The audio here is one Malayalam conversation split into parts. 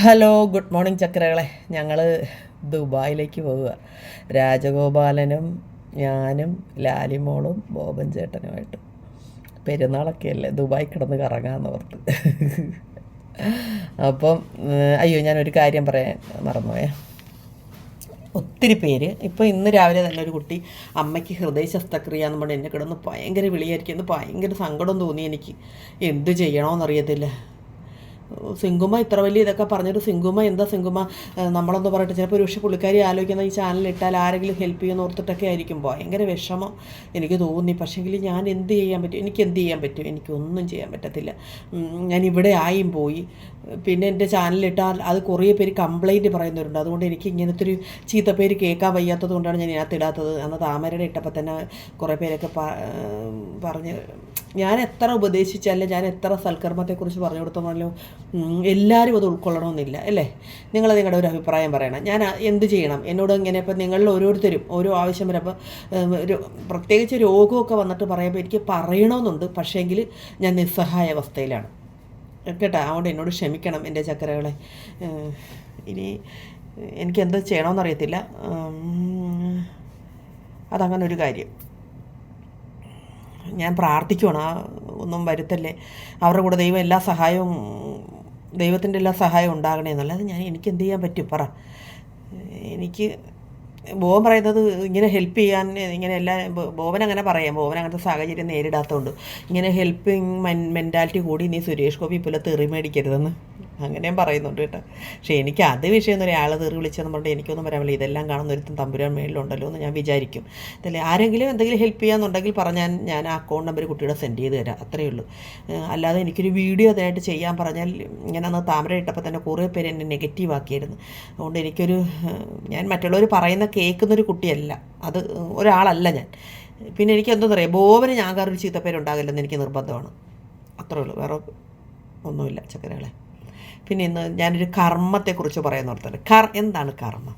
Hello good morning ചക്രകളെ. ഞങ്ങൾ ദുബായിലേക്ക് പോവുക. രാജഗോപാലനും ഞാനും ലാലിമോളും ബോബൻ ചേട്ടനുമായിട്ട്. പെരുന്നാളൊക്കെ അല്ലേ ദുബായ് കിടന്ന് കറങ്ങാമെന്ന് ഓർത്ത്. അപ്പം അയ്യോ ഞാനൊരു കാര്യം പറയാൻ മറന്നുപോയേ. ഒത്തിരി പേര് ഇപ്പോൾ ഇന്ന് രാവിലെ തന്നെ ഒരു കുട്ടി അമ്മയ്ക്ക് ഹൃദയ ശസ്ത്രക്രിയ എന്ന് എന്നെ കിടന്ന് ഭയങ്കര വിളിയായിരിക്കും. എന്ന് ഭയങ്കര സങ്കടം തോന്നി എനിക്ക്. എന്ത് ചെയ്യണമെന്നറിയത്തില്ല സിങ്കുമ ഇത്ര വലിയ ഇതൊക്കെ പറഞ്ഞൊരു സിങ്കുമ എന്താ സിങ്കുമ ഏഹ് പറഞ്ഞിട്ട് ചിലപ്പോൾ ഒരു പക്ഷേ പുള്ളിക്കാരി ആലോചിക്കുന്ന ഈ ചാനൽ ഇട്ടാൽ ആരെങ്കിലും ഹെൽപ്പ് ചെയ്യുമെന്ന് ഓർത്തിട്ടൊക്കെ ആയിരിക്കും. ഭയങ്കര വിഷമം. എനിക്ക് തോന്നി. പക്ഷേങ്കിൽ ഞാൻ എന്ത് ചെയ്യാൻ പറ്റും? എനിക്ക് എന്ത് ചെയ്യാൻ പറ്റും? എനിക്കൊന്നും ചെയ്യാൻ പറ്റത്തില്ല. ഞാൻ ഇവിടെ ആയും പോയി. പിന്നെ എന്റെ ചാനലിട്ടാൽ അത് കുറേ പേര് കംപ്ലൈന്റ് പറയുന്നവരുണ്ട്. അതുകൊണ്ട് എനിക്ക് ഇങ്ങനത്തെ ഒരു ചീത്ത പേര് കേൾക്കാൻ വയ്യാത്തത് കൊണ്ടാണ് ഞാൻ ഇതിനകത്ത് ഇടാത്തത്. അന്ന് താമരയുടെ ഇട്ടപ്പോൾ തന്നെ കുറേ പേരൊക്കെ പറഞ്ഞ് ഞാൻ എത്ര ഉപദേശിച്ചാലും ഞാൻ എത്ര സൽക്കർമ്മത്തെക്കുറിച്ച് പറഞ്ഞു കൊടുത്തോന്നല്ലോ എല്ലാവരും അത് ഉൾക്കൊള്ളണമെന്നില്ല അല്ലേ? നിങ്ങൾ നിങ്ങളുടെ ഒരു അഭിപ്രായം പറയണം. ഞാൻ എന്ത് ചെയ്യണം? എന്നോട് ഇങ്ങനെ ഇപ്പം നിങ്ങളിൽ ഓരോരുത്തരും ഓരോ ആവശ്യം വരുമ്പോൾ ഒരു പ്രത്യേകിച്ച് രോഗമൊക്കെ വന്നിട്ട് പറയുമ്പോൾ എനിക്ക് പറയണമെന്നുണ്ട്. പക്ഷേങ്കിൽ ഞാൻ നിസ്സഹായ അവസ്ഥയിലാണ്. കേട്ടോ? അതുകൊണ്ട് എന്നോട് ക്ഷമിക്കണം എന്റെ ചക്കരകളെ. ഇനി എനിക്ക് എന്ത് ചെയ്യണമെന്നറിയത്തില്ല. അതങ്ങനെ ഒരു കാര്യം. ഞാൻ പ്രാർത്ഥിക്കുവാണ് ആ ഒന്നും വരുത്തല്ലേ. അവരുടെ കൂടെ ദൈവം എല്ലാ സഹായവും ദൈവത്തിന്റെ എല്ലാ സഹായവും ഉണ്ടാകണേ എന്നല്ലാതെ ഞാൻ എനിക്ക് എന്ത് ചെയ്യാൻ പറ്റും? പറ. എനിക്ക് ബോബൻ പറയുന്നത് ഇങ്ങനെ ഹെൽപ്പ് ചെയ്യാൻ ഇങ്ങനെ എല്ലാ ബോബൻ അങ്ങനെ പറയാം. ബോബൻ അങ്ങനത്തെ സാഹചര്യം നേരിടാത്തതുകൊണ്ട്. ഇങ്ങനെ ഹെൽപ്പിംഗ് മെൻ മെന്റാലിറ്റി കൂടി നീ സുരേഷ് ഗോപി പുലത്ത് തെറി മേടിക്കരുതെന്ന്. അങ്ങനെയും പറയുന്നുണ്ട് കേട്ടോ. പക്ഷേ എനിക്ക് അത് വിഷയം ഒന്നും ആളെ തെറി വിളിച്ചെന്ന് പറഞ്ഞിട്ട് എനിക്കൊന്നും പറയാൻ ഇതെല്ലാം കാണുന്ന ഒരുത്തും തമ്പുരാൻ മേളിലുണ്ടല്ലോ എന്ന് ഞാൻ വിചാരിക്കും. അതല്ലേ ആരെങ്കിലും എന്തെങ്കിലും ഹെൽപ്പ് ചെയ്യാന്നുണ്ടെങ്കിൽ പറഞ്ഞാൽ ഞാൻ ആ അക്കൗണ്ട് നമ്പർ കുട്ടിയുടെ സെൻഡ് ചെയ്ത് തരാം. അത്രയേ ഉള്ളൂ. അല്ലാതെ എനിക്കൊരു വീഡിയോ അതിനായിട്ട് ചെയ്യാൻ പറഞ്ഞാൽ ഇങ്ങനെ അന്ന് താമര ഇട്ടപ്പോൾ തന്നെ കുറേ പേര് എന്നെ നെഗറ്റീവ് ആക്കിയായിരുന്നു. അതുകൊണ്ട് എനിക്കൊരു ഞാൻ മറ്റുള്ളവർ പറയുന്ന കേൾക്കുന്നൊരു കുട്ടിയല്ല. അത് ഒരാളല്ല ഞാൻ. പിന്നെ എനിക്ക് എന്താണെന്നറിയാം ബോബന് ഞാൻ കാറൊരു ഒരു ചീത്തപ്പേരുണ്ടാകില്ലെന്ന് എനിക്ക് നിർബന്ധമാണ്. അത്രേ ഉള്ളൂ. വേറെ ഒന്നുമില്ല ചക്കരകളെ. പിന്നെ ഇന്ന് ഞാനൊരു കർമ്മത്തെക്കുറിച്ച് പറയാൻ ഓർത്തത് കർ എന്താണ് കർമ്മം?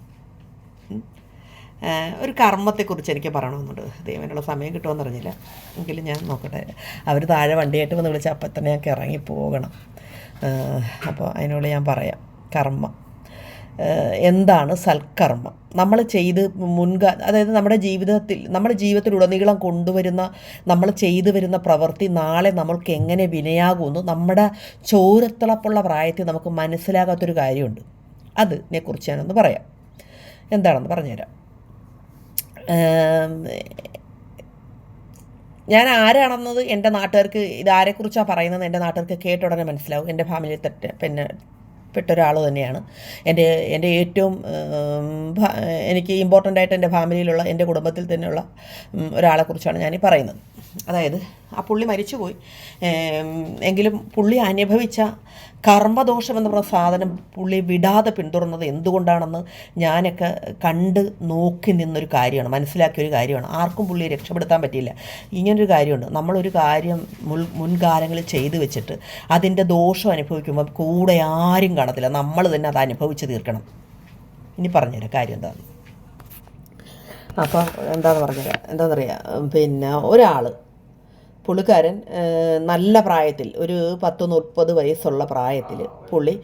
ഒരു കർമ്മത്തെക്കുറിച്ച് എനിക്ക് പറയണമെന്നുണ്ട്. ദൈവനുള്ള സമയം കിട്ടുമെന്ന് അറിഞ്ഞില്ല. എങ്കിലും ഞാൻ നോക്കട്ടെ. അവർ താഴെ വണ്ടിയായിട്ട് വന്ന് വിളിച്ചാൽ അപ്പം തന്നെ ഞങ്ങൾക്ക് ഇറങ്ങി പോകണം അപ്പോൾ അതിനോട് ഞാൻ പറയാം. കർമ്മം. എന്താണ് സൽക്കർമ്മം? നമ്മൾ ചെയ്ത് മുൻകാ അതായത് നമ്മുടെ ജീവിതത്തിൽ നമ്മുടെ ജീവിതത്തിലുടനീളം കൊണ്ടുവരുന്ന നമ്മൾ ചെയ്തു വരുന്ന പ്രവൃത്തി നാളെ നമ്മൾക്ക് എങ്ങനെ വിനയാകുമെന്ന് നമ്മുടെ ചോരത്തിളപ്പുള്ള പ്രായത്തിൽ നമുക്ക് മനസ്സിലാകാത്തൊരു കാര്യമുണ്ട്. അതിനെ കുറിച്ച് ഞാനൊന്ന് പറയാം. എന്താണെന്ന് പറഞ്ഞുതരാം. ഞാൻ ആരാണെന്നത് എന്റെ നാട്ടുകാർക്ക് ഇത് ആരെക്കുറിച്ചാണ് പറയുന്നത് എന്റെ നാട്ടുകാർക്ക് കേട്ടുടനെ മനസ്സിലാവും. എന്റെ ഫാമിലി തെറ്റ് പിന്നെ പെട്ട ഒരാൾ തന്നെയാണ്. എന്റെ എന്റെ ഏറ്റവും എനിക്ക് ഇമ്പോർട്ടന്റ് ആയിട്ട് എന്റെ ഫാമിലിയിലുള്ള എന്റെ കുടുംബത്തിൽ തന്നെയുള്ള ഒരാളെക്കുറിച്ചാണ് ഞാൻ ഈ പറയുന്നത്. അതായത് ആ പുള്ളി മരിച്ചുപോയി. എങ്കിലും പുള്ളി അനുഭവിച്ച കർമ്മദോഷം എന്ന് പറഞ്ഞ സാധനം പുള്ളി വിടാതെ പിന്തുടർന്നത് എന്തുകൊണ്ടാണെന്ന് ഞാനൊക്കെ കണ്ട് നോക്കി നിന്നൊരു കാര്യമാണ് മനസ്സിലാക്കിയൊരു കാര്യമാണ്. ആർക്കും പുള്ളിയെ രക്ഷപ്പെടുത്താൻ പറ്റിയില്ല. ഇങ്ങനൊരു കാര്യമുണ്ട്. നമ്മളൊരു കാര്യം മുൻ മുൻകാലങ്ങളിൽ ചെയ്തു വെച്ചിട്ട് അതിന്റെ ദോഷം അനുഭവിക്കുമ്പോൾ കൂടെ ആരും കാണത്തില്ല. നമ്മൾ തന്നെ അത് അനുഭവിച്ച് തീർക്കണം. ഇനി പറഞ്ഞുതരാം. കാര്യം എന്താണ്? അപ്പം എന്താണെന്ന് പറഞ്ഞുതരാം. എന്താണെന്നറിയാം പിന്നെ ഒരാൾ പുള്ളിക്കാരൻ നല്ല പ്രായത്തിൽ ഒരു പത്ത് മുപ്പത് വയസ്സുള്ള പ്രായത്തിൽ പുള്ളി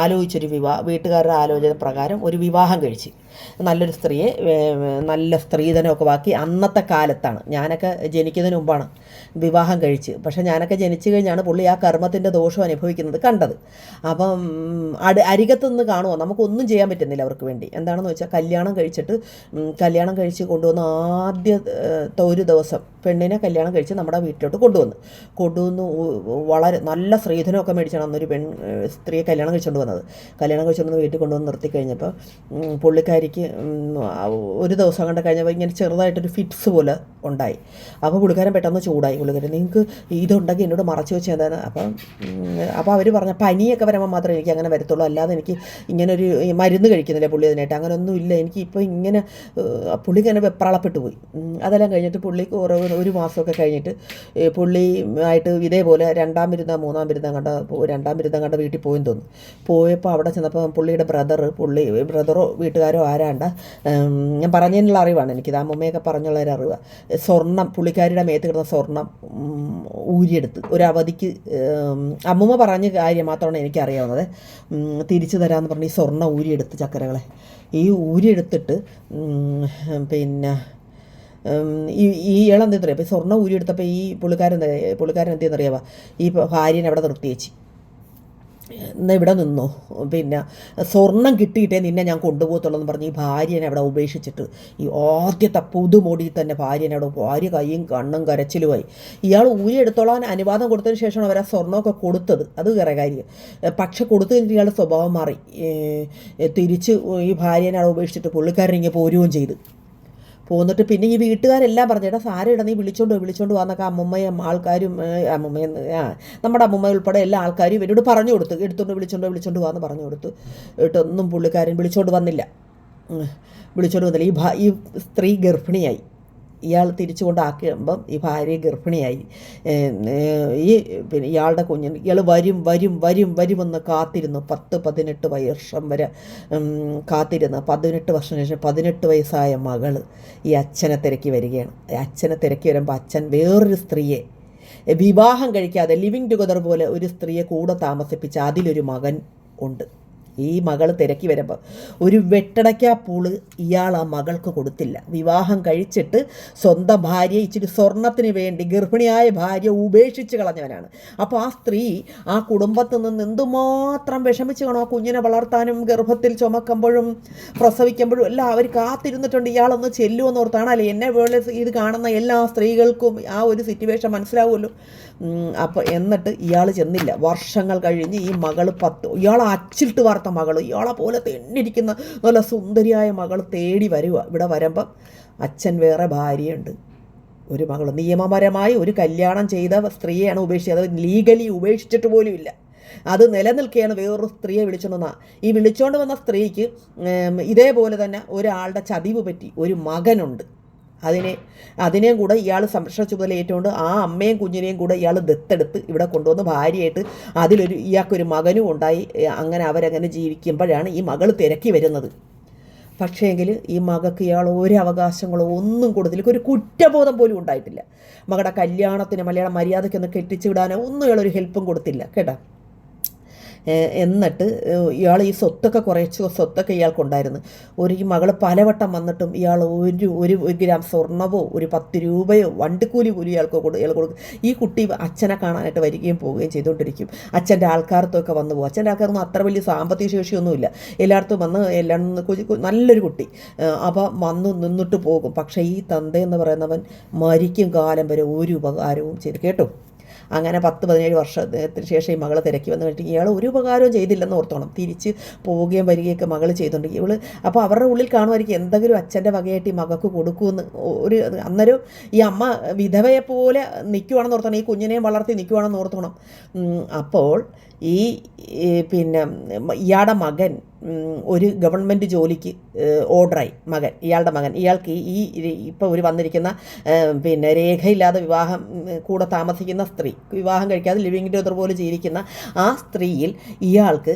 ആലോചിച്ചൊരു വിവാഹ വീട്ടുകാരുടെ ആലോചന പ്രകാരം ഒരു വിവാഹം കഴിച്ച്. നല്ലൊരു സ്ത്രീയെ നല്ല സ്ത്രീധനമൊക്കെ ബാക്കി അന്നത്തെ കാലത്താണ്. ഞാനൊക്കെ ജനിക്കുന്നതിന് മുമ്പാണ് വിവാഹം കഴിച്ച്. പക്ഷേ ഞാനൊക്കെ ജനിച്ചു കഴിഞ്ഞാണ് പുള്ളി ആ കർമ്മത്തിന്റെ ദോഷം അനുഭവിക്കുന്നത് കണ്ടത്. അപ്പം അട് അരികത്ത് നിന്ന് കാണുമോ നമുക്കൊന്നും ചെയ്യാൻ പറ്റുന്നില്ല അവർക്ക് വേണ്ടി. എന്താണെന്ന് വെച്ചാൽ കല്യാണം കഴിച്ചിട്ട് കല്യാണം കഴിച്ച് കൊണ്ടുവന്ന ആദ്യത്തെ ഒരു ദിവസം പെണ്ണിനെ കല്യാണം കഴിച്ച് നമ്മുടെ വീട്ടിലോട്ട് കൊണ്ടുവന്നു. കൊണ്ടുവന്ന് വളരെ നല്ല സ്ത്രീധനമൊക്കെ മേടിച്ചാണ് അന്നൊരു പെൺ സ്ത്രീയെ കല്യാണം കഴിച്ചുകൊണ്ട് വന്നത്. കല്യാണം കഴിച്ചുകൊണ്ട് വീട്ടിൽ കൊണ്ടുവന്ന് നിർത്തി കഴിഞ്ഞപ്പോൾ ഉം, പുള്ളിക്കാരിക്ക് ഒരു ദിവസം കണ്ട് കഴിഞ്ഞപ്പോൾ ഇങ്ങനെ ചെറുതായിട്ടൊരു ഫിറ്റ്സ് പോലെ ഉണ്ടായി. അപ്പോൾ പുള്ളിക്കാരൻ പെട്ടെന്ന് ചൂടായി. പുള്ളിക്കാരൻ നിങ്ങൾക്ക് ഇതുണ്ടെങ്കിൽ എന്നോട് മറച്ചു വെച്ച് എന്താണ്? അപ്പം അപ്പോൾ അവർ പറഞ്ഞ പനിയൊക്കെ വരുമ്പോൾ മാത്രമേ എനിക്ക് അങ്ങനെ വരത്തുള്ളൂ. അല്ലാതെ എനിക്ക് ഇങ്ങനൊരു മരുന്ന് കഴിക്കുന്നില്ല പുള്ളി അതിനായിട്ട് അങ്ങനെ ഒന്നും ഇല്ല. എനിക്ക് ഇപ്പോൾ ഇങ്ങനെ പുള്ളിക്ക് പുള്ളി ഇങ്ങനെ വെപ്രാളപ്പെട്ടു പോയി. അതെല്ലാം കഴിഞ്ഞിട്ട് പുള്ളിക്ക് ഓരോ ഒരു മാസമൊക്കെ കഴിഞ്ഞിട്ട് പുള്ളി ആയിട്ട് ഇതേപോലെ രണ്ടാം ബിരുദം മൂന്നാം ബിരുദം കണ്ട രണ്ടാം ബിരുദം കണ്ട വീട്ടിൽ പോയെന്ന് തോന്നുന്നു. പോയപ്പോൾ അവിടെ ചെന്നപ്പോൾ പുള്ളിയുടെ ബ്രദർ പുള്ളി ബ്രദറോ വീട്ടുകാരോ ആരാണ്ട. ഞാൻ പറഞ്ഞതിനുള്ള അറിവാണ് എനിക്കിത് അമ്മമ്മയൊക്കെ പറഞ്ഞുള്ള ഒരു അറിവ്. സ്വർണം പുള്ളിക്കാരിയുടെ മേത്ത് കിടന്ന സ്വർണം ഊരിയെടുത്ത്. ഒരു അവധിക്ക് അമ്മമ്മ പറഞ്ഞ കാര്യം മാത്രമാണ് എനിക്കറിയാവുന്നത്. തിരിച്ചു തരാമെന്ന് പറഞ്ഞ് ഈ സ്വർണം ഊരിയെടുത്ത് ചക്കരകളെ. ഈ ഊരിയെടുത്തിട്ട് പിന്നെ ഈ ഇളെന്താ പറയുക ഇപ്പോൾ സ്വർണം ഊരിയെടുത്തപ്പോൾ ഈ പുള്ളിക്കാരൻ പുള്ളിക്കാരൻ എന്തെന്നറിയാവാ ഈ ഭാര്യനെ അവിടെ നിർത്തി എന്നാ ഇവിടെ നിന്നു. പിന്നെ സ്വർണം കിട്ടിയിട്ടേ നിന്നെ ഞാൻ കൊണ്ടുപോകത്തുള്ളൂ എന്ന് പറഞ്ഞ് ഈ ഭാര്യനെ അവിടെ ഉപേക്ഷിച്ചിട്ട് ഈ ആദ്യത്തെ പുതുമൊടി തന്നെ ഭാര്യനെ അവിടെ ഭാര്യ കൈയും കണ്ണും കരച്ചിലുമായി. ഇയാൾ ഊരി എടുത്തോളാൻ അനുവാദം കൊടുത്തതിന് ശേഷമാണ് അവർ ആ സ്വർണമൊക്കെ കൊടുത്തത്. അത് വേറെ കാര്യം. പക്ഷെ കൊടുത്തു കഴിഞ്ഞിട്ട് ഇയാളുടെ സ്വഭാവം മാറി. തിരിച്ച് ഈ ഭാര്യനെ അവിടെ ഉപേക്ഷിച്ചിട്ട് പുള്ളിക്കാരൻ ഇങ്ങനെ പോരുകയും ചെയ്തു. പോന്നിട്ട് പിന്നെ ഈ വീട്ടുകാരെല്ലാം പറഞ്ഞു സാരയിട നീ വിളിച്ചോണ്ട് വിളിച്ചോണ്ട് പോകാന്നൊക്കെ അമ്മമ്മയും ആൾക്കാരും അമ്മുമ്മയും ആ നമ്മുടെ അമ്മമ്മ ഉൾപ്പെടെ എല്ലാ ആൾക്കാരും ഇവരോട് പറഞ്ഞു കൊടുത്തു. എടുത്തോണ്ട് വിളിച്ചോണ്ട് വിളിച്ചോണ്ട് പോകാന്ന് പറഞ്ഞു കൊടുത്തു. ഇട്ടൊന്നും പുള്ളിക്കാരൻ വിളിച്ചോണ്ട് വന്നില്ല. വിളിച്ചോണ്ട് വന്നില്ല. ഈ ഈ സ്ത്രീ ഗർഭിണിയായി. ഇയാൾ തിരിച്ചു കൊണ്ടാക്കുമ്പം ഈ ഭാര്യ ഗർഭിണിയായി. ഈ പിന്നെ ഇയാളുടെ കുഞ്ഞിന് ഇയാൾ വരും വരും വരും വരുമെന്ന് കാത്തിരുന്നു. പത്ത് പതിനെട്ട് വർഷം വരെ കാത്തിരുന്നു. പതിനെട്ട് വർഷം ശേഷം പതിനെട്ട് വയസ്സായ മകൾ ഈ അച്ഛനെ തിരക്കി വരികയാണ്. അച്ഛനെ തിരക്കി വരുമ്പോൾ അച്ഛൻ വേറൊരു സ്ത്രീയെ വിവാഹം കഴിക്കാതെ ലിവിങ് ടുഗദർ പോലെ ഒരു സ്ത്രീയെ കൂടെ താമസിപ്പിച്ച് അതിലൊരു മകൻ ഉണ്ട്. ഈ മകൾ തിരക്കി വരുമ്പോൾ ഒരു വെട്ടടയ്ക്കാ പൂൾ ഇയാൾ ആ മകൾക്ക് കൊടുത്തില്ല. വിവാഹം കഴിച്ചിട്ട് സ്വന്തം ഭാര്യ ഇച്ചിരി സ്വർണത്തിന് വേണ്ടി ഗർഭിണിയായ ഭാര്യ ഉപേക്ഷിച്ച് കളഞ്ഞവനാണ്. അപ്പോൾ ആ സ്ത്രീ ആ കുടുംബത്തിൽ നിന്ന് എന്തുമാത്രം വിഷമിച്ച് കാണും? ആ കുഞ്ഞിനെ വളർത്താനും ഗർഭത്തിൽ ചുമക്കുമ്പോഴും പ്രസവിക്കുമ്പോഴും എല്ലാം അവർ കാത്തിരുന്നിട്ടുണ്ട്. ഇയാളൊന്ന് ചെല്ലുമെന്ന് ഓർത്താണ്. അല്ലേ എന്നെ പോലെ ഇത് കാണുന്ന എല്ലാ സ്ത്രീകൾക്കും ആ ഒരു സിറ്റുവേഷൻ മനസ്സിലാവുമല്ലോ. അപ്പോൾ എന്നിട്ട് ഇയാൾ ചെന്നില്ല. വർഷങ്ങൾ കഴിഞ്ഞ് ഈ മകൾ പത്ത് ഇയാൾ അച്ചിട്ട് വാർത്ത മകൾ ഇയാളെ പോലെ തെന്നിരിക്കുന്ന നല്ല സുന്ദരിയായ മകൾ തേടി വരുക ഇവിടെ വരുമ്പം അച്ഛൻ വേറെ ഭാര്യയുണ്ട്. ഒരു മകൾ നിയമപരമായി ഒരു കല്യാണം ചെയ്ത സ്ത്രീയാണ് ഉപേക്ഷിച്ചത്. അത് ലീഗലി ഉപേക്ഷിച്ചിട്ട് പോലും ഇല്ല. അത് നിലനിൽക്കുകയാണ് വേറൊരു സ്ത്രീയെ വിളിച്ചോണ്ട് വന്ന ഈ വിളിച്ചോണ്ട് വന്ന സ്ത്രീക്ക് ഇതേപോലെ തന്നെ ഒരാളുടെ ചതിവ് പറ്റി ഒരു മകനുണ്ട്. അതിനെ അതിനെയും കൂടെ ഇയാൾ സംരക്ഷണ ചുമതല ഏറ്റുകൊണ്ട് ആ അമ്മയും കുഞ്ഞിനെയും കൂടെ ഇയാൾ ദത്തെടുത്ത് ഇവിടെ കൊണ്ടുവന്ന് ഭാര്യയായിട്ട് അതിലൊരു ഇയാൾക്കൊരു മകനും ഉണ്ടായി. അങ്ങനെ അവരങ്ങനെ ജീവിക്കുമ്പോഴാണ് ഈ മകൾ തിരക്കി വരുന്നത്. പക്ഷേങ്കിൽ ഈ മകൾക്ക് ഇയാൾ ഒരു അവകാശങ്ങളോ ഒന്നും കൊടുത്തില്ല. ഒരു കുറ്റബോധം പോലും ഉണ്ടായിട്ടില്ല. മകളുടെ കല്യാണത്തിന് മലയാള മര്യാദയ്ക്കൊന്ന് കെട്ടിച്ചു വിടാനോ ഒന്നും ഇയാളൊരു ഹെൽപ്പും കൊടുത്തില്ല. കേട്ടോ? എന്നിട്ട് ഇയാൾ ഈ സ്വത്തൊക്കെ കുറച്ച് സ്വത്തൊക്കെ ഇയാൾക്കുണ്ടായിരുന്നു. ഒരു ഈ മകൾ പലവട്ടം വന്നിട്ടും ഇയാൾ ഒരു ഒരു ഗ്രാം സ്വർണവോ ഒരു പത്ത് രൂപയോ വണ്ടിക്കൂലി പോലും ഇയാൾക്ക് കൊടു ഇയാൾ കൊടുക്കും ഈ കുട്ടി അച്ഛനെ കാണാനായിട്ട് വരികയും പോവുകയും ചെയ്തുകൊണ്ടിരിക്കും. അച്ഛന്റെ ആൾക്കാർത്തൊക്കെ വന്നു പോകും. അച്ഛന്റെ ആൾക്കാർക്കൊന്നും അത്ര വലിയ സാമ്പത്തിക ശേഷിയൊന്നുമില്ല. എല്ലായിടത്തും വന്ന് എല്ലാം നല്ലൊരു കുട്ടി. അപ്പോൾ വന്ന് നിന്നിട്ട് പോകും. പക്ഷേ ഈ തന്തയെന്ന് പറയുന്നവൻ മരിക്കും കാലം വരെ ഒരു ഉപകാരവും ചെയ്തു. കേട്ടോ? അങ്ങനെ പത്ത് പതിനേഴ് വർഷത്തിന് ശേഷം ഈ മകളെ തിരക്കി വന്നു കഴിഞ്ഞിട്ട് ഇയാൾ ഒരു ഉപകാരവും ചെയ്തില്ലെന്ന് ഓർത്തോണം. തിരിച്ച് പോവുകയും വരികയൊക്കെ മകൾ ചെയ്തുകൊണ്ട് ഇവൾ അപ്പോൾ അവരുടെ ഉള്ളിൽ കാണുമായിരിക്കും എന്തെങ്കിലും അച്ഛന്റെ വകയായിട്ട് ഈ മകൾക്ക് കൊടുക്കുമെന്ന്. ഒരു അന്നേരം ഈ അമ്മ വിധവയെ പോലെ നിൽക്കുവാണെന്ന് ഓർത്തോണം. ഈ കുഞ്ഞിനെയും വളർത്തി നിൽക്കുവാണെന്ന് ഓർത്തോണം. അപ്പോൾ ഈ പിന്നെ ഇയാളുടെ മകൻ ഒരു ഗവൺമെന്റ് ജോലിക്ക് ഓർഡറായി മകൻ ഇയാളുടെ മകൻ. ഇയാൾക്ക് ഈ ഇപ്പോൾ ഒരു വന്നിരിക്കുന്ന പിന്നെ രേഖയില്ലാതെ വിവാഹം കൂടെ താമസിക്കുന്ന സ്ത്രീ വിവാഹം കഴിക്കാതെ ലിവിങ് ടുഗദർ പോലെ ജീവിക്കുന്ന ആ സ്ത്രീയിൽ ഇയാൾക്ക്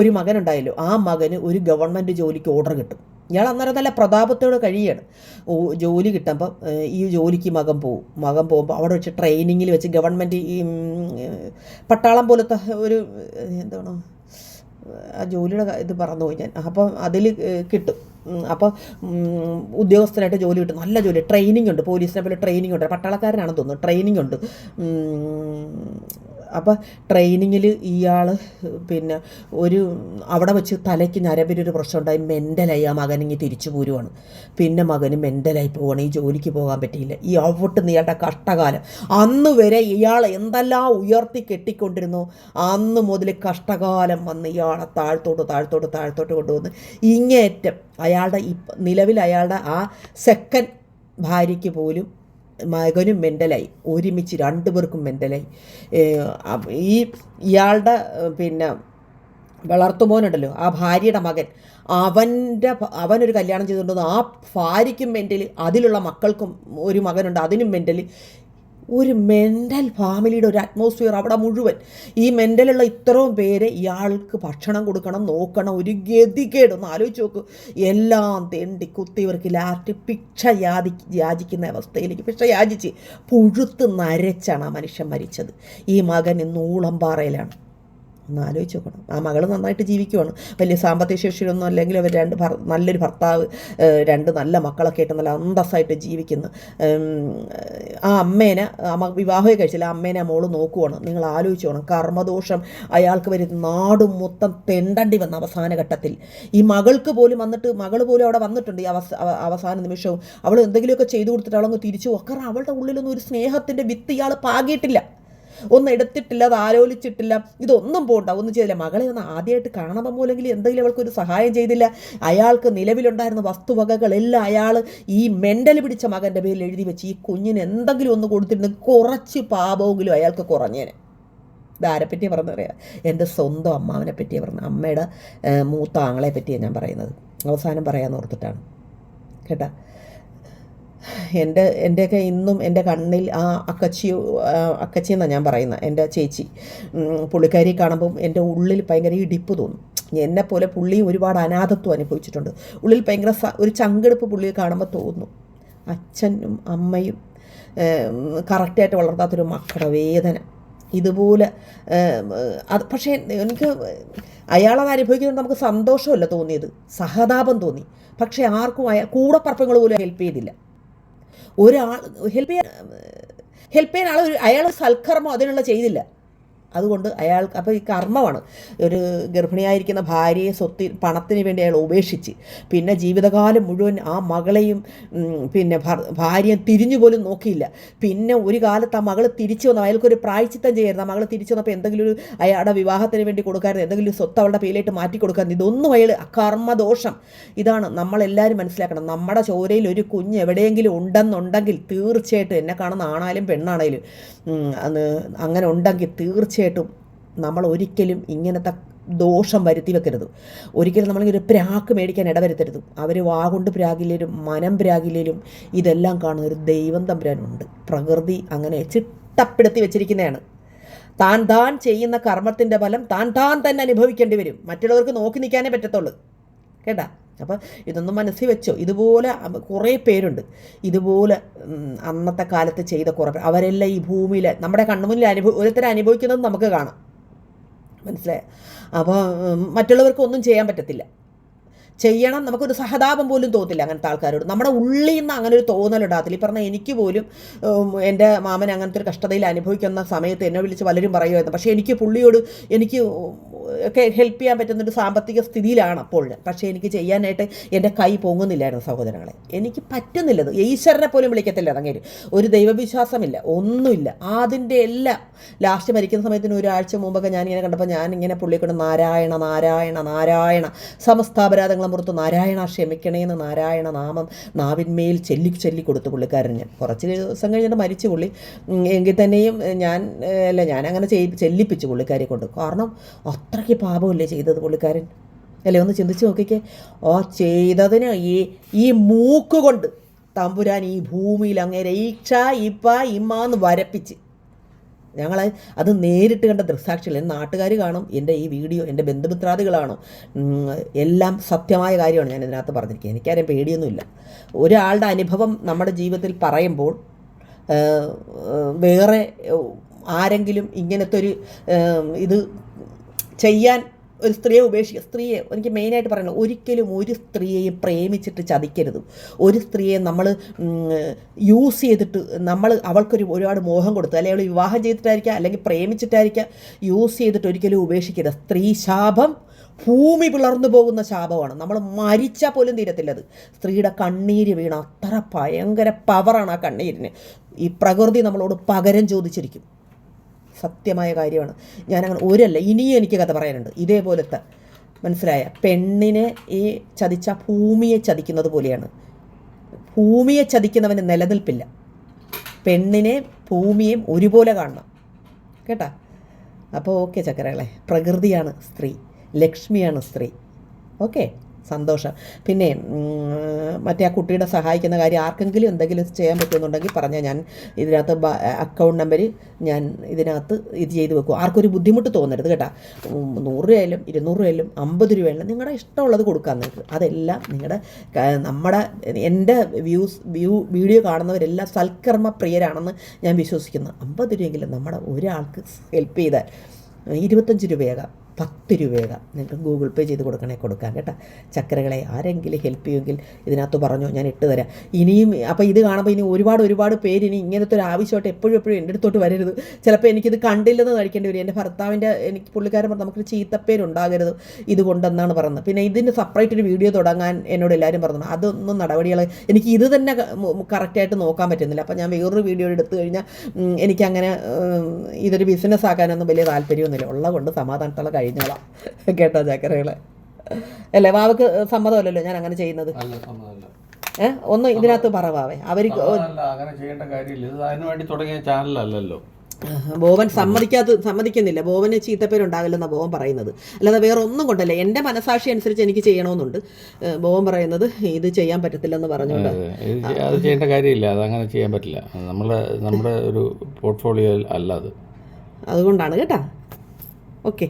ഒരു മകനുണ്ടായല്ലോ. ആ മകന് ഒരു ഗവൺമെന്റ് ജോലിക്ക് ഓർഡർ കിട്ടും. ഇയാൾ അന്നേരം നല്ല പ്രതാപത്തോടെ കഴിയാണ് ജോലി കിട്ടുമ്പം ഈ ജോലിക്ക് മകം പോവും. മകം പോകുമ്പോൾ അവിടെ വെച്ച് ട്രെയിനിങ്ങിൽ വെച്ച് ഗവൺമെന്റ് ഈ പട്ടാളം പോലത്തെ ഒരു എന്താണ് ആ ജോലിയുടെ ഇത് പറഞ്ഞു പോയി ഞാൻ. അപ്പം അതിൽ കിട്ടും. അപ്പോൾ അപ്പം ഉദ്യോഗസ്ഥനായിട്ട് ജോലി കിട്ടും. നല്ല ജോലി. ട്രെയിനിങ് ഉണ്ട്. പോലീസിനെ പോലെ ട്രെയിനിങ് ഉണ്ട്. പട്ടാളക്കാരനാണെന്ന് തോന്നുന്നു. ട്രെയിനിങ് ഉണ്ട്. അപ്പം ട്രെയിനിങ്ങിൽ ഇയാൾ പിന്നെ ഒരു അവിടെ വെച്ച് തലയ്ക്ക് ഞരമ്പിനൊരു പ്രശ്നമുണ്ടായി മെന്റലായി ആ മകനിങ്ങി തിരിച്ചു പോരുവാണ്. പിന്നെ മകന് മെന്റലായി പോവാണ് ഈ ജോലിക്ക് പോകാൻ പറ്റിയില്ല. ഈ അവിട്ടുന്ന് ഇയാളുടെ കഷ്ടകാലം. അന്ന് വരെ ഇയാൾ എന്തെല്ലാം ഉയർത്തി കെട്ടിക്കൊണ്ടിരുന്നു അന്ന് മുതൽ കഷ്ടകാലം വന്ന് ഇയാളെ താഴ്ത്തോട്ട് താഴ്ത്തോട്ട് താഴ്ത്തോട്ട് കൊണ്ടുവന്ന് ഇങ്ങേറ്റം അയാളുടെ നിലവിൽ അയാളുടെ ആ സെക്കൻഡ് ഭാര്യയ്ക്ക് പോലും മകനും മെന്റലായി. ഒരുമിച്ച് രണ്ടുപേർക്കും മെന്റലായി. ഈ ഇയാളുടെ പിന്നെ വളർത്തുമോനുണ്ടല്ലോ ആ ഭാര്യയുടെ മകൻ. അവന്റെ അവനൊരു കല്യാണം ചെയ്തിട്ടുണ്ടെന്ന് ആ ഭാര്യയ്ക്കും മെന്റലി അതിലുള്ള മക്കൾക്കും ഒരു മകനുണ്ട് അതിനും മെന്റലി. ഒരു മെന്റൽ ഫാമിലിയുടെ ഒരു അറ്റ്മോസ്ഫിയർ അവിടെ മുഴുവൻ. ഈ മെന്റലുള്ള ഇത്രയും പേരെ ഇയാൾക്ക് ഭക്ഷണം കൊടുക്കണം നോക്കണം ഒരു ഗതികേട് ഒന്ന് ആലോചിച്ച് നോക്ക്. എല്ലാം തെണ്ടി കുത്തിയവർക്ക് ലാസ്റ്റ് പിക്ഷ യാതി യാചിക്കുന്ന അവസ്ഥയിലേക്ക് പിക്ഷ യാചിച്ച് പുഴുത്ത് നരച്ചാണ് ആ മനുഷ്യൻ മരിച്ചത്. ഈ മകൻ ഇന്ന് ഊളംപാറയിലാണ് ഒന്ന് ആലോചിച്ച് നോക്കണം. ആ മകൾ നന്നായിട്ട് ജീവിക്കുവാണ്. വലിയ സാമ്പത്തിക ശേഷിയൊന്നും അല്ലെങ്കിൽ അവർ രണ്ട് നല്ലൊരു ഭർത്താവ് രണ്ട് നല്ല മക്കളൊക്കെ ആയിട്ട് നല്ല അന്തസ്സായിട്ട് ജീവിക്കുന്നു. ആ അമ്മേനെ ആ വിവാഹമേ കഴിച്ചില്ല. ആ അമ്മേനെ ആ മോൾ നോക്കുവാണ്. നിങ്ങൾ ആലോചിച്ച് വേണം കർമ്മദോഷം അയാൾക്ക് വരുന്ന നാടും മൊത്തം തെണ്ടണ്ടി വന്ന അവസാന ഘട്ടത്തിൽ. ഈ മകൾക്ക് പോലും വന്നിട്ട് മകൾ പോലും അവിടെ വന്നിട്ടുണ്ട് ഈ അവസ അവസാന നിമിഷവും. അവൾ എന്തെങ്കിലുമൊക്കെ ചെയ്തു കൊടുത്തിട്ട് അവളങ്ങ് തിരിച്ചു കാരണം അവളുടെ ഉള്ളിലൊന്നും ഒരു സ്നേഹത്തിന്റെ വിത്ത് ഇയാൾ പാകിയിട്ടില്ല. ഒന്നും എടുത്തിട്ടില്ല അത് ആലോചിച്ചിട്ടില്ല ഇതൊന്നും പോണ്ട. ഒന്നും ചെയ്തില്ല. മകളെ ഒന്ന് ആദ്യമായിട്ട് കാണണം പോലെങ്കിൽ എന്തെങ്കിലും അവൾക്കൊരു സഹായം ചെയ്തില്ല. അയാൾക്ക് നിലവിലുണ്ടായിരുന്ന വസ്തുവകകളെല്ലാം അയാൾ ഈ മെന്റൽ പിടിച്ച മകന്റെ പേരിൽ എഴുതി വെച്ച് ഈ കുഞ്ഞിന് എന്തെങ്കിലും ഒന്ന് കൊടുത്തിരുന്നെങ്കിൽ കുറച്ച് പാപമെങ്കിലും അയാൾക്ക് കുറഞ്ഞേനെ. ഇതാരെപ്പറ്റി പറഞ്ഞറിയാം എന്റെ സ്വന്തം അമ്മാവനെ പറ്റിയാണ് പറഞ്ഞത്. അമ്മയുടെ മൂത്ത ആങ്ങളെ പറ്റിയാണ് ഞാൻ പറയുന്നത്. അവസാനം പറയാമെന്ന് ഓർത്തിട്ടാണ്. കേട്ടാ? എന്റെ എന്റെയൊക്കെ ഇന്നും എന്റെ കണ്ണിൽ ആ അക്കച്ചി അക്കച്ചി എന്നാണ് ഞാൻ പറയുന്നത് എന്റെ ചേച്ചി പുള്ളിക്കാരി കാണുമ്പം എന്റെ ഉള്ളിൽ ഭയങ്കര ഇടിപ്പ് തോന്നും. എന്നെ പോലെ പുള്ളിയും ഒരുപാട് അനാഥത്വം അനുഭവിച്ചിട്ടുണ്ട്. ഉള്ളിൽ ഭയങ്കര ഒരു ചങ്കെടുപ്പ് പുള്ളിയെ കാണുമ്പോൾ തോന്നും. അച്ഛനും അമ്മയും കറക്റ്റായിട്ട് വളർത്താത്തൊരു മക്കളുടെ വേദന ഇതുപോലെ അത് പക്ഷേ എനിക്ക് അയാളത് അനുഭവിക്കുന്നത് നമുക്ക് സന്തോഷമല്ല തോന്നിയത്. സഹതാപം തോന്നി. പക്ഷേ ആർക്കും അയാൾ കൂടെ പറപ്പങ്ങൾ പോലും ഹെൽപ്പ് ചെയ്തില്ല. ഒരാൾ ഹെൽപ്പ് ചെയ്യാൻ ഹെൽപ്പ് ചെയ്യാൻ ആൾ അയാൾ സൽക്കർമ്മം അതിനുള്ള ചെയ്തില്ല. അതുകൊണ്ട് അയാൾ അപ്പോൾ ഈ കർമ്മമാണ്. ഒരു ഗർഭിണിയായിരിക്കുന്ന ഭാര്യയെ സ്വത്തി പണത്തിന് വേണ്ടി അയാൾ ഉപേക്ഷിച്ച് പിന്നെ ജീവിതകാലം മുഴുവൻ ആ മകളെയും പിന്നെ ഭാര്യ തിരിഞ്ഞു പോലും നോക്കിയില്ല. പിന്നെ ഒരു കാലത്ത് ആ മകൾ തിരിച്ചു വന്നു. അയാൾക്കൊരു പ്രായച്ചിത്തം ചെയ്യരുത് ആ മകൾ തിരിച്ചു വന്നപ്പോൾ എന്തെങ്കിലും ഒരു അയാളുടെ വിവാഹത്തിന് വേണ്ടി കൊടുക്കാറുണ്ട് എന്തെങ്കിലും സ്വത്ത് അവളുടെ പേരിലേക്ക് മാറ്റി കൊടുക്കായിരുന്നു. ഇതൊന്നും അയാൾ കർമ്മദോഷം ഇതാണ് നമ്മളെല്ലാവരും മനസ്സിലാക്കണം. നമ്മുടെ ചോരയിൽ ഒരു കുഞ്ഞ് എവിടെയെങ്കിലും ഉണ്ടെന്നുണ്ടെങ്കിൽ തീർച്ചയായിട്ടും എന്നെ കാണുന്ന ആണായാലും പെണ്ണാണേലും അങ്ങനെ ഉണ്ടെങ്കിൽ തീർച്ചയായിട്ടും നമ്മൾ ഒരിക്കലും ഇങ്ങനത്തെ ദോഷം വരുത്തി വെക്കരുത്. ഒരിക്കലും നമ്മളിങ്ങനെ ഒരു പ്രാക്ക് മേടിക്കാൻ ഇടവരുത്തരുത്. അവർ വാഗുണ്ട് പ്രാഗിലും മനം പ്രാഗിലും ഇതെല്ലാം കാണുന്ന ഒരു ദൈവം തമ്പുരാനുണ്ട്. പ്രകൃതി അങ്ങനെ ചിട്ടപ്പെടുത്തി വെച്ചിരിക്കുന്നതാണ് താൻ താൻ ചെയ്യുന്ന കർമ്മത്തിന്റെ ഫലം താൻ താൻ തന്നെ അനുഭവിക്കേണ്ടി വരും. മറ്റുള്ളവർക്ക് നോക്കി നിൽക്കാനേ പറ്റത്തുള്ളൂ. കേട്ടാ? അപ്പോൾ ഇതൊന്നും മനസ്സിൽ വെച്ചോ. ഇതുപോലെ കുറേ പേരുണ്ട്. ഇതുപോലെ അന്നത്തെ കാലത്ത് ചെയ്ത കുറേ അവരെല്ലാം ഈ ഭൂമിയിൽ നമ്മുടെ കണ്ണുമുന്നിൽ അനുഭവ ഓരോരുത്തരെ അനുഭവിക്കുന്നത് നമുക്ക് കാണാം. മനസ്സിലായോ? അപ്പോൾ മറ്റുള്ളവർക്ക് ഒന്നും ചെയ്യാൻ പറ്റത്തില്ല. ചെയ്യണം. നമുക്കൊരു സഹതാപം പോലും തോന്നില്ല അങ്ങനത്തെ ആൾക്കാരോട്. നമ്മുടെ ഉള്ളിൽ നിന്ന് അങ്ങനെ ഒരു തോന്നലുണ്ടാകത്തില്ല ഈ പറഞ്ഞ എനിക്ക് പോലും എന്റെ മാമൻ അങ്ങനത്തെ ഒരു കഷ്ടതയിൽ അനുഭവിക്കുന്ന സമയത്ത് എന്നെ വിളിച്ച് പലരും പറയുമായിരുന്നു. പക്ഷേ എനിക്ക് പുള്ളിയോട് എനിക്ക് ഒക്കെ ഹെൽപ്പ് ചെയ്യാൻ പറ്റുന്നൊരു സാമ്പത്തിക സ്ഥിതിയിലാണ് അപ്പോൾ പക്ഷേ എനിക്ക് ചെയ്യാനായിട്ട് എന്റെ കൈ പൊങ്ങുന്നില്ലായിരുന്നു സഹോദരങ്ങളെ. എനിക്ക് പറ്റുന്നില്ലത്. ഈശ്വരനെ പോലും വിളിക്കത്തില്ല അങ്ങേര്. ഒരു ദൈവവിശ്വാസമില്ല. ഒന്നുമില്ല. അതിന്റെ എല്ലാം. ലാസ്റ്റ് മരിക്കുന്ന സമയത്തിന് ഒരാഴ്ച മുമ്പൊക്കെ ഞാനിങ്ങനെ കണ്ടപ്പോൾ ഞാനിങ്ങനെ പുള്ളിക്കൊണ്ട് നാരായണ നാരായണ നാരായണ സമസ്താപരാധങ്ങളും പുറത്ത് നാരായണ ക്ഷമിക്കണേന്ന് നാരായണ നാമം നാവിന്മേൽ ചെല്ലി ചൊല്ലി കൊടുത്തു പുള്ളിക്കാരൻ ഞാൻ. കുറച്ച് ദിവസം കഴിഞ്ഞിട്ട് മരിച്ചു പുള്ളി. എങ്കിൽ തന്നെയും ഞാൻ അല്ല ഞാൻ അങ്ങനെ ചെല്ലിപ്പിച്ചു പുള്ളിക്കാരെ കൊണ്ട്. കാരണം അത്രയ്ക്ക് പാപമല്ലേ ചെയ്തത് പുള്ളിക്കാരൻ? അല്ലേ ഒന്ന് ചിന്തിച്ച് നോക്കിക്കേ. ഓ ചെയ്തതിന് ഈ ഈ മൂക്ക് കൊണ്ട് തമ്പുരാൻ ഈ ഭൂമിയിൽ അങ്ങേരെ ഈക്ഷ ഇപ്പ ഇമ്മാന്ന് വരപ്പിച്ച് ഞങ്ങൾ അത് നേരിട്ട് കണ്ട ദൃക്സാക്ഷികൾ എന്റെ നാട്ടുകാർ കാണും എന്റെ ഈ വീഡിയോ എന്റെ ബന്ധുമിത്രാദികളാണോ. എല്ലാം സത്യമായ കാര്യമാണ് ഞാൻ ഇതിനകത്ത് പറഞ്ഞിരിക്കുന്നത്. എനിക്കാരും പേടിയൊന്നുമില്ല. ഒരാളുടെ അനുഭവം നമ്മുടെ ജീവിതത്തിൽ പറയുമ്പോൾ വേറെ ആരെങ്കിലും ഇങ്ങനത്തെ ഒരു ഇത് ചെയ്യാൻ ഒരു സ്ത്രീയെ ഉപേക്ഷിക്കുക സ്ത്രീയെ എനിക്ക് മെയിനായിട്ട് പറയണം ഒരിക്കലും ഒരു സ്ത്രീയെയും പ്രേമിച്ചിട്ട് ചതിക്കരുത്. ഒരു സ്ത്രീയെ നമ്മൾ യൂസ് ചെയ്തിട്ട് നമ്മൾ അവൾക്കൊരു ഒരുപാട് മോഹം കൊടുത്തു അല്ലെങ്കിൽ അവൾ വിവാഹം ചെയ്തിട്ടായിരിക്കാം അല്ലെങ്കിൽ പ്രേമിച്ചിട്ടായിരിക്കാം യൂസ് ചെയ്തിട്ട് ഒരിക്കലും ഉപേക്ഷിക്കരുത്. സ്ത്രീ ശാപം ഭൂമി പിളർന്നു പോകുന്ന ശാപമാണ്. നമ്മൾ മരിച്ചാൽ പോലും തീരത്തില്ല അത് സ്ത്രീയുടെ കണ്ണീര് വീണ അത്ര ഭയങ്കര പവറാണ് ആ കണ്ണീരിന്. ഈ പ്രകൃതി നമ്മളോട് പകരം ചോദിച്ചിരിക്കും. സത്യമായ കാര്യമാണ്. ഞാനങ്ങനെ ഒരല്ല ഇനിയും എനിക്ക് കഥ പറയാനുണ്ട്. ഇതേപോലത്തെ മനസ്സിലായ? പെണ്ണിനെ ഈ ചതിച്ച ഭൂമിയെ ചതിക്കുന്നത് പോലെയാണ്. ഭൂമിയെ ചതിക്കുന്നവന് നിലനിൽപ്പില്ല. പെണ്ണിനെ ഭൂമിയും ഒരുപോലെ കാണണം. കേട്ടാ? അപ്പോൾ ഓക്കെ ചക്കരകളെ പ്രകൃതിയാണ് സ്ത്രീ ലക്ഷ്മിയാണ് സ്ത്രീ. ഓക്കെ? സന്തോഷം. പിന്നെ മറ്റേ ആ കുട്ടിയുടെ സഹായിക്കുന്ന കാര്യം ആർക്കെങ്കിലും എന്തെങ്കിലും ചെയ്യാൻ പറ്റുന്നുണ്ടെങ്കിൽ പറഞ്ഞാൽ ഞാൻ ഇതിനകത്ത് അക്കൗണ്ട് നമ്പർ ഞാൻ ഇതിനകത്ത് ഇത് ചെയ്ത് വെക്കും. ആർക്കൊരു ബുദ്ധിമുട്ട് തോന്നരുത് കേട്ടാ. നൂറ് രൂപയിലും ഇരുന്നൂറ് രൂപയിലും അമ്പത് രൂപയിലും നിങ്ങളുടെ ഇഷ്ടമുള്ളത് കൊടുക്കാൻ നിങ്ങൾക്ക് അതെല്ലാം നിങ്ങളുടെ നമ്മുടെ എന്റെ വ്യൂസ് വ്യൂ വീഡിയോ കാണുന്നവരെല്ലാം സൽക്കർമ്മ പ്രിയരാണെന്ന് ഞാൻ വിശ്വസിക്കുന്നു. അമ്പത് രൂപയെങ്കിലും നമ്മുടെ ഒരാൾക്ക് ഹെൽപ്പ് ചെയ്താൽ ഇരുപത്തഞ്ച് രൂപയാകാം. പത്ത് രൂപയാകാം നിങ്ങൾക്ക് ഗൂഗിൾ പേ ചെയ്ത് കൊടുക്കണേ കൊടുക്കാം കേട്ടോ. ചക്കരകളെ ആരെങ്കിലും ഹെൽപ്പ് ചെയ്യുമെങ്കിൽ ഇതിനകത്ത് പറഞ്ഞോ ഞാൻ ഇട്ട് തരാം. ഇനിയും അപ്പോൾ ഇത് കാണുമ്പോൾ ഇനി ഒരുപാട് ഒരുപാട് പേര് ഇനി ഇങ്ങനത്തെ ഒരു ആവശ്യമായിട്ട് എപ്പോഴും എപ്പോഴും എന്റെ അടുത്തോട്ട് വരരുത്. ചിലപ്പോൾ എനിക്കിത് കണ്ടില്ലെന്ന് കഴിക്കേണ്ടി വരും. എന്റെ ഭർത്താവിന്റെ എനിക്ക് പുള്ളിക്കാരൻ പറഞ്ഞു നമുക്കൊരു ചീത്തപ്പേരുണ്ടാകരുത്. ഇതുകൊണ്ടെന്നാണ് പറയുന്നത്. പിന്നെ ഇതിന് സെപ്പറേറ്റ് ഒരു വീഡിയോ തുടങ്ങാൻ എന്നോട് എല്ലാവരും പറഞ്ഞു. അതൊന്നും നടപടികൾ എനിക്ക് ഇത് തന്നെ കറക്റ്റായിട്ട് നോക്കാൻ പറ്റുന്നില്ല. അപ്പോൾ ഞാൻ വേറൊരു വീഡിയോ എടുത്തു കഴിഞ്ഞാൽ എനിക്കങ്ങനെ ഇതൊരു ബിസിനസ് ആക്കാനൊന്നും വലിയ താല്പര്യമൊന്നുമില്ല. ഉള്ള കൊണ്ട് സമാധാനത്തോളം കഴിഞ്ഞോളാം. കേട്ടോ ചക്കരകളെ? അല്ലേ വാവക്ക് സമ്മതമല്ലല്ലോ ഞാൻ അങ്ങനെ ചെയ്യുന്നത്? ഏഹ് ഒന്ന് ഇതിനകത്ത് പറവാവേ അവർക്ക് അങ്ങനെ ചെയ്യേണ്ട കാര്യമില്ല. ഇത് അതിനു വേണ്ടി തുടങ്ങിയ ചാനലല്ലല്ലോ. ബോവൻ സമ്മതിക്കാത്ത സമ്മതിക്കുന്നില്ല. ബോവന് ചീത്തപ്പേരുണ്ടാകില്ലെന്നാണ് ബോവൻ പറയുന്നത്. അല്ലാതെ വേറെ ഒന്നും കൊണ്ടല്ല. എന്റെ മനസാക്ഷി അനുസരിച്ച് എനിക്ക് ചെയ്യണമെന്നുണ്ട്. ബോവൻ പറയുന്നത് ഇത് ചെയ്യാൻ പറ്റത്തില്ലെന്ന് പറഞ്ഞുകൊണ്ട്. അതെ. ചെയ്യേണ്ട കാര്യമില്ല. അത് അങ്ങനെ ചെയ്യാൻ പറ്റില്ല. നമ്മളെ നമ്മുടെ ഒരു പോർട്ട്ഫോളിയോ അല്ല അത്. അതുകൊണ്ടാണ് കേട്ടാ. ഓക്കെ.